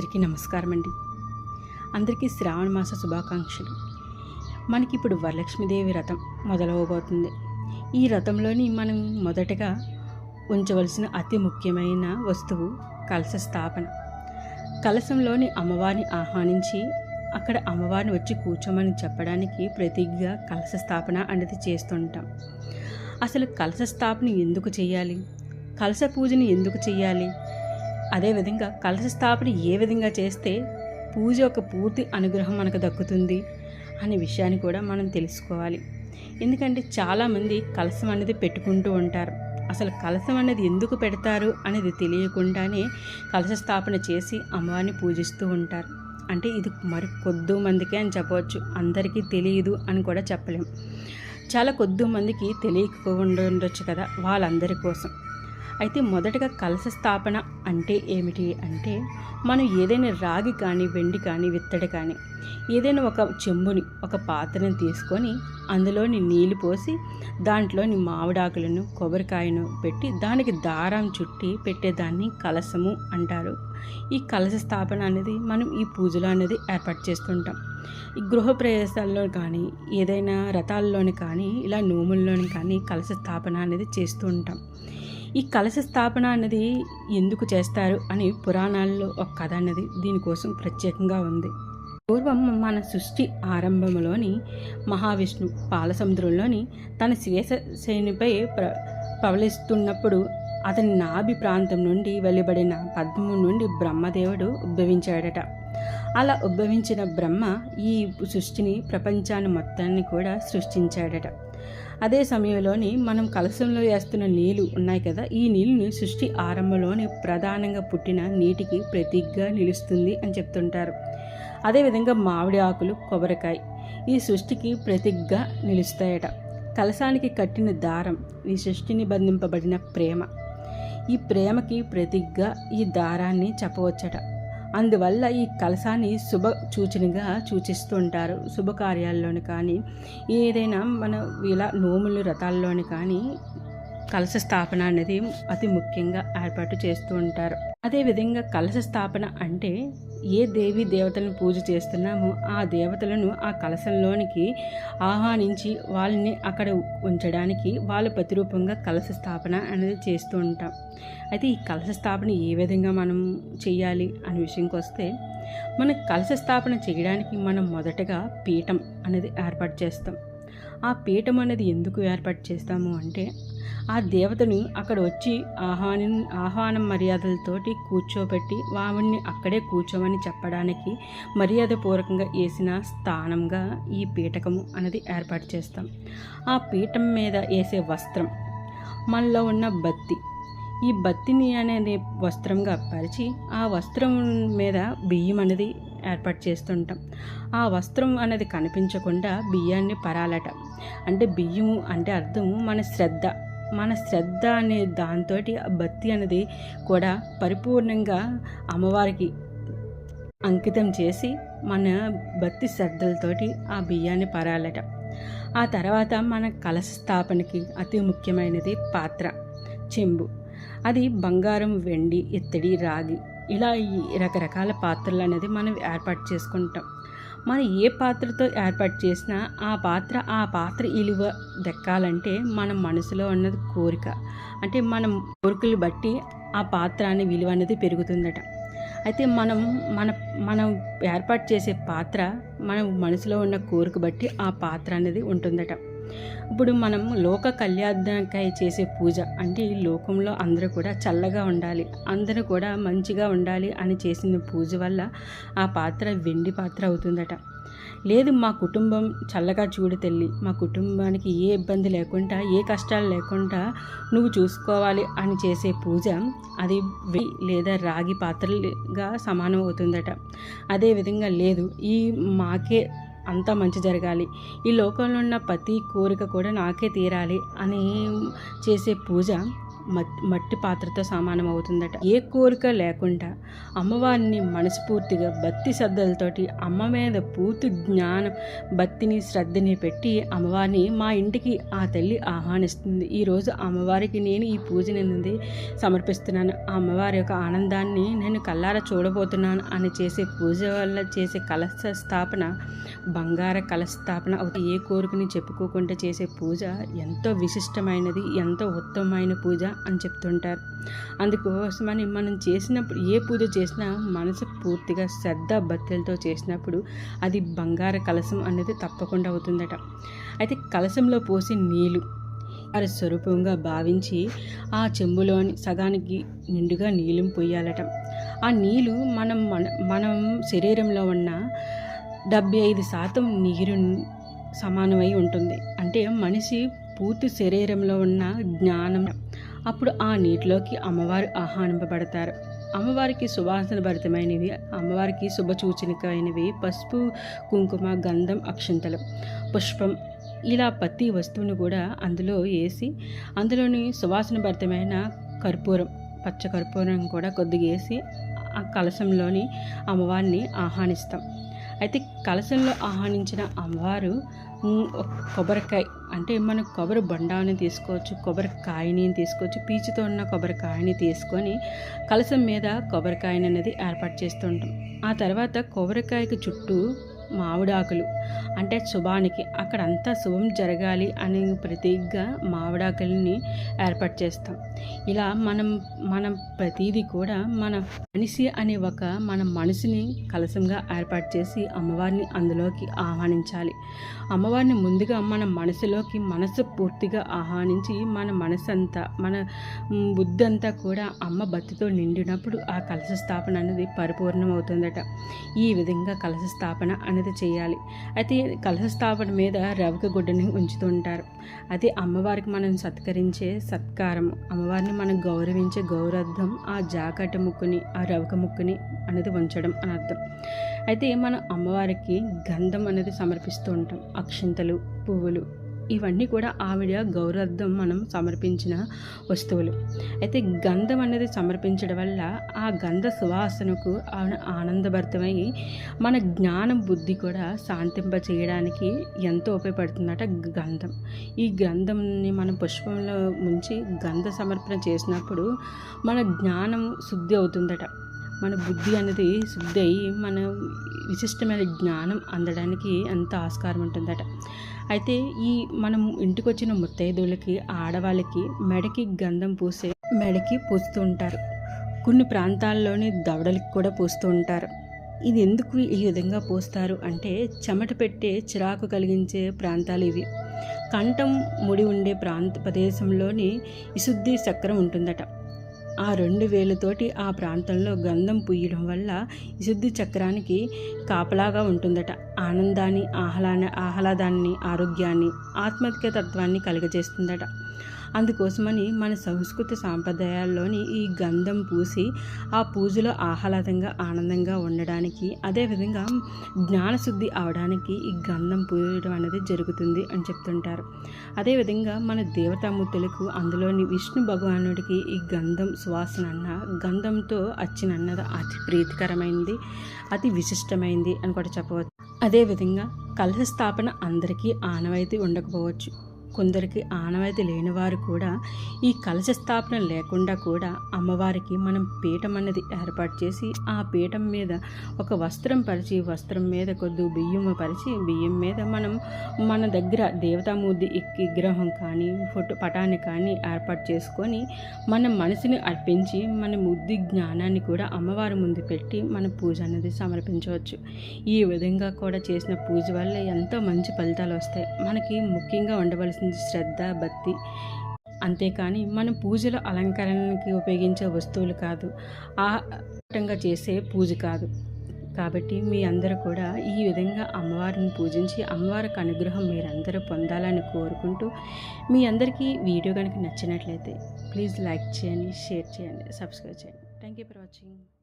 అందరికీ నమస్కారం అండి అందరికీ శ్రావణ మాస శుభాకాంక్షలు. మనకి ఇప్పుడు వరలక్ష్మీదేవి రథం మొదలవబోతుంది. ఈ రథంలోని మనం మొదటగా ఉంచవలసిన అతి ముఖ్యమైన వస్తువు కలశ స్థాపన. కలశంలోని అమ్మవారిని ఆహ్వానించి అక్కడ అమ్మవారిని వచ్చి కూర్చోమని చెప్పడానికి ప్రతిజ్ఞ కలశ స్థాపన అనేది చేస్తుంటాం. అసలు కలశ స్థాపన ఎందుకు చేయాలి? కలశ పూజని ఎందుకు చేయాలి? అదేవిధంగా కలశ స్థాపన ఏ విధంగా చేస్తే పూజ యొక్క పూర్తి అనుగ్రహం మనకు దక్కుతుంది అనే విషయాన్ని కూడా మనం తెలుసుకోవాలి. ఎందుకంటే చాలామంది కలశం అనేది పెట్టుకుంటూ ఉంటారు. అసలు కలశం అనేది ఎందుకు పెడతారు అనేది తెలియకుండానే కలశ స్థాపన చేసి అమ్మవారిని పూజిస్తూ ఉంటారు. అంటే ఇది మరి కొద్ది మందికే అని చెప్పవచ్చు. అందరికీ తెలియదు అని కూడా చెప్పలేం. చాలా కొద్ది మందికి తెలియక ఉండొచ్చు కదా వాళ్ళందరి కోసం. అయితే మొదటగా కలశ స్థాపన అంటే ఏమిటి అంటే మనం ఏదైనా రాగి కానీ వెండి కానీ విత్తడి కానీ ఏదైనా ఒక చెంబుని ఒక పాత్రని తీసుకొని అందులోని నీళ్ళు పోసి దాంట్లోని మామిడాకులను కొబ్బరికాయను పెట్టి దానికి దారం చుట్టి పెట్టేదాన్ని కలశము అంటారు. ఈ కలశ స్థాపన అనేది మనం ఈ పూజలో అనేది ఏర్పాటు చేస్తుంటాం. ఈ గృహ ప్రవేశాల్లో కానీ ఏదైనా రథాల్లోని కానీ ఇలా నోముల్లోని కానీ కలశ స్థాపన అనేది చేస్తూ ఉంటాం. ఈ కలశ స్థాపన అనేది ఎందుకు చేస్తారు అని పురాణాల్లో ఒక కథ అన్నది దీనికోసం ప్రత్యేకంగా ఉంది. పూర్వం మన సృష్టి ఆరంభంలోని మహావిష్ణు పాలసముద్రంలోని తన శ్వేతసేనిపై ప్ర పవలిస్తున్నప్పుడు అతని నాభి ప్రాంతం నుండి వెలువడిన పద్మం నుండి బ్రహ్మదేవుడు ఉద్భవించాడట. అలా ఉద్భవించిన బ్రహ్మ ఈ సృష్టిని ప్రపంచాన్ని మొత్తాన్ని కూడా సృష్టించాడట. అదే సమయంలోని మనం కలశంలో వేస్తున్న నీళ్ళు ఉన్నాయి కదా ఈ నీళ్ళని సృష్టి ఆరంభంలోని ప్రధానంగా పుట్టిన నీటికి ప్రతీకగా నిలుస్తుంది అని చెప్తుంటారు. అదేవిధంగా మామిడి ఆకులు కొబ్బరికాయ ఈ సృష్టికి ప్రతీకగా నిలుస్తాయట. కలశానికి కట్టిన దారం ఈ సృష్టిని బంధింపబడిన ప్రేమ. ఈ ప్రేమకి ప్రతీకగా ఈ దారాన్ని చెప్పవచ్చట. అందువల్ల ఈ కలశాన్ని శుభ సూచనగా సూచిస్తుంటారు. శుభకార్యాల్లోని కానీ ఏదైనా మన ఇలా నోములు రథాల్లోని కానీ కలశ స్థాపన అనేది అతి ముఖ్యంగా ఏర్పాటు చేస్తూ ఉంటారు. అదేవిధంగా కలశ స్థాపన అంటే ఏ దేవి దేవతలను పూజ చేస్తున్నామో ఆ దేవతలను ఆ కలశంలోనికి ఆహ్వానించి వాళ్ళని అక్కడ ఉంచడానికి వాళ్ళ ప్రతిరూపంగా కలశ స్థాపన అనేది చేస్తూ ఉంటాం. అయితే ఈ కలశ స్థాపన ఏ విధంగా మనం చేయాలి అనే విషయంకి వస్తే మన కలశ స్థాపన చేయడానికి మనం మొదటగా పీఠం అనేది ఏర్పాటు చేస్తాం. ఆ పీఠం అనేది ఎందుకు ఏర్పాటు చేస్తాము అంటే ఆ దేవతను అక్కడ వచ్చి ఆహ్వానం ఆహ్వానం మర్యాదలతోటి కూర్చోబెట్టి వావిని అక్కడే కూర్చోమని చెప్పడానికి మర్యాదపూర్వకంగా వేసిన స్థానంగా ఈ పీఠకము అనేది ఏర్పాటు చేస్తాం. ఆ పీఠం మీద వేసే వస్త్రం మనలో ఉన్న బత్తి. ఈ బత్తిని అనేది వస్త్రంగా పరిచి ఆ వస్త్రం మీద బియ్యం అనేది ఏర్పాటు చేస్తుంటాం. ఆ వస్త్రం అనేది కనిపించకుండా బియ్యాన్ని పరాలట. అంటే బియ్యము అంటే అర్థం మన శ్రద్ధ. మన శ్రద్ధ అనే దాంతో భక్తి అనేది కూడా పరిపూర్ణంగా అమ్మవారికి అంకితం చేసి మన భక్తి శ్రద్ధలతోటి ఆ బియ్యాన్ని పరాలట. ఆ తర్వాత మన కలశ స్థాపనకి అతి ముఖ్యమైనది పాత్ర చెంబు. అది బంగారం వెండి ఇత్తడి రాగి ఇలా ఈ రకరకాల పాత్రలు అనేది మనం ఏర్పాటు చేసుకుంటాం. మనం ఏ పాత్రతో ఏర్పాటు చేసినా ఆ పాత్ర ఆ పాత్ర ఇలువ దక్కాలంటే మన మనసులో ఉన్నది కోరిక. అంటే మనం కోరికలు బట్టి ఆ పాత్ర అనే విలువ అనేది పెరుగుతుందట. అయితే మనం మన మనం ఏర్పాటు చేసే పాత్ర మన మనసులో ఉన్న కోరిక బట్టి ఆ పాత్ర అనేది ఉంటుందట. ఇప్పుడు మనం లోక కళ్యాణకాయ చేసే పూజ అంటే ఈ లోకంలో అందరూ కూడా చల్లగా ఉండాలి అందరూ కూడా మంచిగా ఉండాలి అని చేసిన పూజ వల్ల ఆ పాత్ర వెండి పాత్ర అవుతుందట. లేదు మా కుటుంబం చల్లగా చూడు తల్లి మా కుటుంబానికి ఏ ఇబ్బంది లేకుండా ఏ కష్టాలు లేకుండా నువ్వు చూసుకోవాలి అని చేసే పూజ అది లేదా రాగి పాత్రలుగా సమానం అవుతుందట. అదేవిధంగా లేదు ఈ మాకే అంతా మంచి జరగాలి. ఈ లోకంలో ఉన్న ప్రతి కోరిక కూడా నాకే తీరాలి అని చేసే పూజ మట్టి పాత్రతో సమానం అవుతుందట. ఏ కోరిక లేకుండా అమ్మవారిని మనస్ఫూర్తిగా భక్తి శ్రద్ధలతోటి అమ్మ మీద పూర్తి జ్ఞానం భక్తిని శ్రద్ధని పెట్టి అమ్మవారిని మా ఇంటికి ఆ తల్లి ఆహ్వానిస్తుంది. ఈరోజు అమ్మవారికి నేను ఈ పూజని సమర్పిస్తున్నాను. ఆ అమ్మవారి యొక్క ఆనందాన్ని నేను కల్లారా చూడబోతున్నాను అని చేసే పూజ వల్ల చేసే కలశ స్థాపన బంగార కలశ స్థాపన అవుతుంది. ఏ కోరికని చెప్పుకోకుండా చేసే పూజ ఎంతో విశిష్టమైనది ఎంతో ఉత్తమమైన పూజ. అని చెప్తుంటారు. అందుకోసమని మనం చేసినప్పుడు ఏ పూజ చేసినా మనసు పూర్తిగా శ్రద్ధ భక్తులతో చేసినప్పుడు అది బంగార కలశం అనేది తప్పకుండా అవుతుందట. అయితే కలశంలో పోసి నీళ్ళు వారి స్వరూపంగా భావించి ఆ చెంబులోని సగానికి నిండుగా నీళ్ళు పోయాలట. ఆ నీళ్ళు మనం మన మనం శరీరంలో ఉన్న డెబ్బై ఐదు శాతం నీరు సమానమై ఉంటుంది. అంటే మనిషి పూర్తి శరీరంలో ఉన్న జ్ఞానం అప్పుడు ఆ నీటిలోకి అమ్మవారు ఆహ్వానింపబడతారు. అమ్మవారికి సువాసన భరితమైనవి అమ్మవారికి శుభసూచనికమైనవి పసుపు కుంకుమ గంధం అక్షంతలు పుష్పం ఇలా ప్రతి వస్తువును కూడా అందులో వేసి అందులోని సువాసన భరితమైన కర్పూరం పచ్చ కర్పూరం కూడా కొద్దిగా వేసి ఆ కలశంలోని అమ్మవారిని ఆహ్వానిస్తాం. అయితే కలశంలో ఆహ్వానించిన అమ్మవారు కొబ్బరికాయ అంటే మనం కొబ్బరి బొండాన్ని తీసుకోవచ్చు కొబ్బరికాయని తీసుకోవచ్చు పీచుతో ఉన్న కొబ్బరికాయని తీసుకొని కలసం మీద కొబ్బరికాయని అనేది ఏర్పాటు చేస్తుంటాం ఆ తర్వాత కొబ్బరికాయకి చుట్టూ మామిడాకులు. అంటే శుభానికి అక్కడ అంతా శుభం జరగాలి అనే ప్రతీకగా మామిడాకుల్ని ఏర్పాటు చేస్తాం. ఇలా మనం మనం ప్రతిదీ కూడా మన మనిషి అనే ఒక మన మనసుని కలసంగా ఏర్పాటు చేసి అమ్మవారిని అందులోకి ఆహ్వానించాలి. అమ్మవారిని ముందుగా మన మనసులోకి మనసు పూర్తిగా ఆహ్వానించి మన మనసు అంతా మన బుద్ధి అంతా కూడా అమ్మ భక్తితో నిండినప్పుడు ఆ కలశ స్థాపన అనేది పరిపూర్ణమవుతుందట. ఈ విధంగా కలశ స్థాపన అనేది చేయాలి. అయితే కలశస్థాపన మీద రవిక గుడ్డని ఉంచుతుంటారు. అది అమ్మవారికి మనం సత్కరించే సత్కారం. అమ్మవారిని మనం గౌరవించే గౌరవం ఆ జాకట ముక్కుని ఆ రవిక ముక్కుని అనేది ఉంచడం అని అర్థం. అయితే మనం అమ్మవారికి గంధం అనేది సమర్పిస్తూ ఉంటాం. అక్షింతలు పువ్వులు ఇవన్నీ కూడా ఆవిడ గౌరవార్థం మనం సమర్పించిన వస్తువులు. అయితే గంధం అనేది సమర్పించడం వల్ల ఆ గంధ సువాసనకు ఆవిడ ఆనందభరితమై మన జ్ఞానం బుద్ధి కూడా శాంతింప చేయడానికి ఎంతో ఉపయోగపడుతుందట గంధం. ఈ గంధంని మనం పుష్పంలో ముంచి గంధ సమర్పణ చేసినప్పుడు మన జ్ఞానం శుద్ధి అవుతుందట. మన బుద్ధి అనేది శుద్ధి అయ్యి మన విశిష్టమైన జ్ఞానం అందడానికి అంత ఆస్కారం ఉంటుందట. అయితే ఈ మనం ఇంటికి వచ్చిన ముత్తైదువులకి ఆడవాళ్ళకి మెడకి గంధం పూసే మెడకి పూస్తూ ఉంటారు. కొన్ని ప్రాంతాల్లోని దవడలకి కూడా పూస్తూ ఉంటారు. ఇది ఎందుకు ఈ విధంగా పోస్తారు అంటే చెమట పెట్టే చిరాకు కలిగించే ప్రాంతాలు ఇవి. కంఠం ముడి ఉండే ప్రాంత ప్రదేశంలోని ఇశుద్ధి చక్రం ఉంటుందట. ఆ రెండు వేలతోటి ఆ ప్రాంతంలో గంధం పుయ్యడం వల్ల శుద్ధి చక్రానికి కాపలాగా ఉంటుందట. ఆనందాన్ని ఆహ్లాద ఆహ్లాదాన్ని ఆరోగ్యాన్ని ఆత్మహత్య తత్వాన్ని కలుగజేస్తుందట. అందుకోసమని మన సంస్కృతి సాంప్రదాయాల్లోని ఈ గంధం పూసి ఆ పూజలో ఆహ్లాదంగా ఆనందంగా ఉండడానికి అదేవిధంగా జ్ఞానశుద్ధి అవడానికి ఈ గంధం పూయడం అనేది జరుగుతుంది అని చెప్తుంటారు. అదేవిధంగా మన దేవతామూర్తులకు అందులోని విష్ణు భగవానుడికి ఈ గంధం సువాసన అన్న గంధంతో అచ్చినన్నది అతి ప్రీతికరమైంది అతి విశిష్టమైంది అని కూడా చెప్పవచ్చు. అదేవిధంగా కలహ స్థాపన అందరికీ ఆనవాయితీ ఉండకపోవచ్చు. కొందరికి ఆనవాయితీ లేని వారు కూడా ఈ కలశ స్థాపన లేకుండా కూడా అమ్మవారికి మనం పీఠం అన్నది ఏర్పాటు చేసి ఆ పీఠం మీద ఒక వస్త్రం పరిచి వస్త్రం మీద కొద్ది బియ్యం పరిచి బియ్యం మీద మనం మన దగ్గర దేవతామూర్తి విగ్రహం కానీ ఫోటో పటాన్ని కానీ ఏర్పాటు చేసుకొని మన మనసుని అర్పించి మన బుద్ధి జ్ఞానాన్ని కూడా అమ్మవారి ముందు పెట్టి మన పూజ అనేది సమర్పించవచ్చు. ఈ విధంగా కూడా చేసిన పూజ వల్ల ఎంతో మంచి ఫలితాలు వస్తాయి. మనకి ముఖ్యంగా ఉండవలసిన చేస్తుంది శ్రద్ధ భక్తి. అంతేకాని మనం పూజల అలంకరణకి ఉపయోగించే వస్తువులు కాదు. ఆటంగా చేసే పూజ కాదు. కాబట్టి మీ అందరూ కూడా ఈ విధంగా అమ్మవారిని పూజించి అమ్మవారికి అనుగ్రహం మీరందరూ పొందాలని కోరుకుంటూ మీ అందరికీ వీడియో కనుక నచ్చినట్లయితే ప్లీజ్ లైక్ చేయండి షేర్ చేయండి సబ్స్క్రైబ్ చేయండి. Thank you for watching